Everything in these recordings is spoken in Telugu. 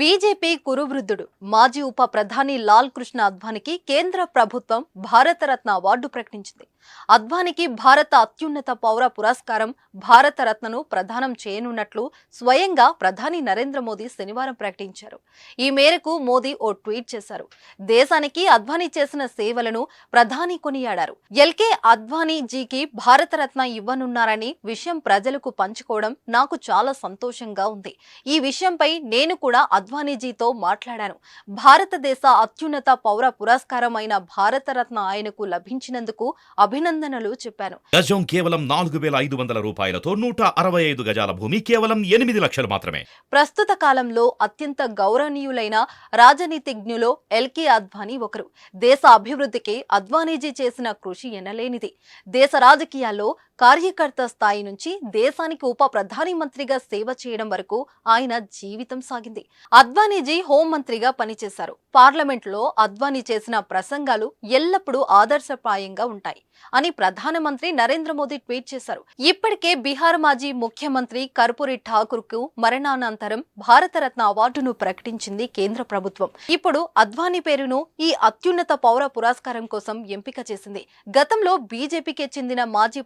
బీజేపీ కురువృద్ధుడు. మాజీ ఉప ప్రధాని లాల్ కృష్ణ అద్వానికి కేంద్ర ప్రభుత్వం భారతరత్న అవార్డు ప్రకటించింది. అద్వానికి భారత అత్యున్నత పౌర పురస్కారం భారతరత్నను ప్రదానం చేయనున్నట్లు స్వయంగా ప్రధాని నరేంద్ర మోదీ శనివారం ప్రకటించారు. ఈ మేరకు మోదీ ఓ ట్వీట్ చేశారు. దేశానికి అద్వానీ చేసిన సేవలను ప్రధాని కొనియాడారు. ఎల్కే అద్వానీ జీకి భారతరత్న ఇవ్వనున్నారని విషయం ప్రజలకు పంచుకోవడం నాకు చాలా సంతోషంగా ఉంది. ఈ విషయంపై నేను కూడా అద్వానీజీతో మాట్లాడాను. భారతదేశ అత్యున్నత పౌర పురస్కారం అయిన భారతరత్న ఆయనకు లభించినందుకు అభినందనలు చెప్పాను గజం కేవలం నాలుగు వేల ఐదు వందల రూపాయలతో నూట అరవై ఐదు గజాల భూమి కేవలం ఎనిమిది లక్షలు మాత్రమే. ప్రస్తుత కాలంలో అత్యంత గౌరవనీయులైన రాజనీతిజ్ఞులో ఎల్కే అద్వానీ ఒకరు. దేశ అభివృద్ధికి అద్వానీజీ చేసిన కృషి ఎనలేనిది. దేశ రాజకీయాల్లో కార్యకర్త స్థాయి నుంచి దేశానికి ఉప ప్రధాని మంత్రిగా సేవ చేయడం వరకు ఆయన జీవితం సాగింది. అద్వానీజీ హోంమంత్రిగా పనిచేశారు. పార్లమెంట్లో అద్వానీ చేసిన ప్రసంగాలు ఎల్లప్పుడూ ఆదర్శప్రాయంగా ఉంటాయి అని ప్రధానమంత్రి నరేంద్ర మోదీ ట్వీట్ చేశారు. ఇప్పటికే బీహార్ మాజీ ముఖ్యమంత్రి కర్పూరి ఠాకూర్కు మరణానంతరం భారతరత్న అవార్డును ప్రకటించింది కేంద్ర ప్రభుత్వం. ఇప్పుడు అద్వానీ పేరును ఈ అత్యున్నత పౌర పురస్కారం కోసం ఎంపిక చేసింది. గతంలో బీజేపీకి చెందిన మాజీ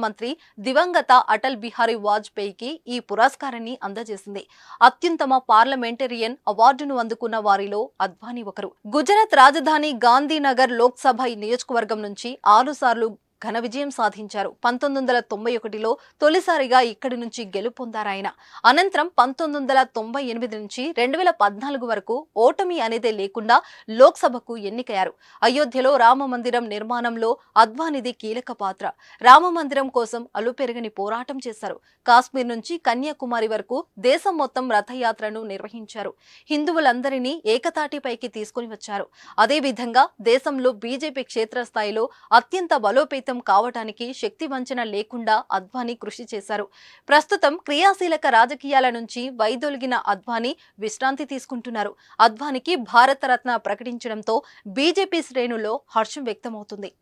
ప్రధానమంత్రి దివంగత అటల్ బిహారీ వాజ్పేయికి ఈ పురస్కారాన్ని అందజేసింది. అత్యుత్తమ పార్లమెంటేరియన్ అవార్డును అందుకున్న వారిలో అద్వానీ ఒకరు. గుజరాత్ రాజధాని గాంధీనగర్ లోక్సభ నియోజకవర్గం నుంచి ఆరుసార్లు ఘన విజయం సాధించారు. పంతొమ్మిది వందల తొంభై ఒకటిలో తొలిసారిగా ఇక్కడి నుంచి గెలుపొందారాయన అనంతరం పంతొమ్మిది వందల తొంభై ఎనిమిది నుంచి రెండు వేల పద్నాలుగు వరకు ఓటమి అనేదే లేకుండా లోక్సభకు ఎన్నికయ్యారు. అయోధ్యలో రామ మందిరం నిర్మాణంలో అద్వానిది కీలక పాత్ర. రామ మందిరం కోసం అలుపెరగని పోరాటం చేశారు. కాశ్మీర్ నుంచి కన్యాకుమారి వరకు దేశం మొత్తం రథయాత్రను నిర్వహించారు. హిందువులందరినీ ఏకతాటిపైకి తీసుకుని వచ్చారు. అదేవిధంగా దేశంలో బీజేపీ క్షేత్రస్థాయిలో అత్యంత బలోపేత కావటానికి శక్తి వంచన లేకుండా అద్వానీ కృషి చేశారు. ప్రస్తుతం క్రియాశీలక రాజకీయాల నుంచి వైదొలిగిన అద్వానీ విశ్రాంతి తీసుకుంటున్నారు. అద్వానికి భారతరత్న ప్రకటించడంతో బీజేపీ శ్రేణుల్లో హర్షం వ్యక్తమవుతుంది.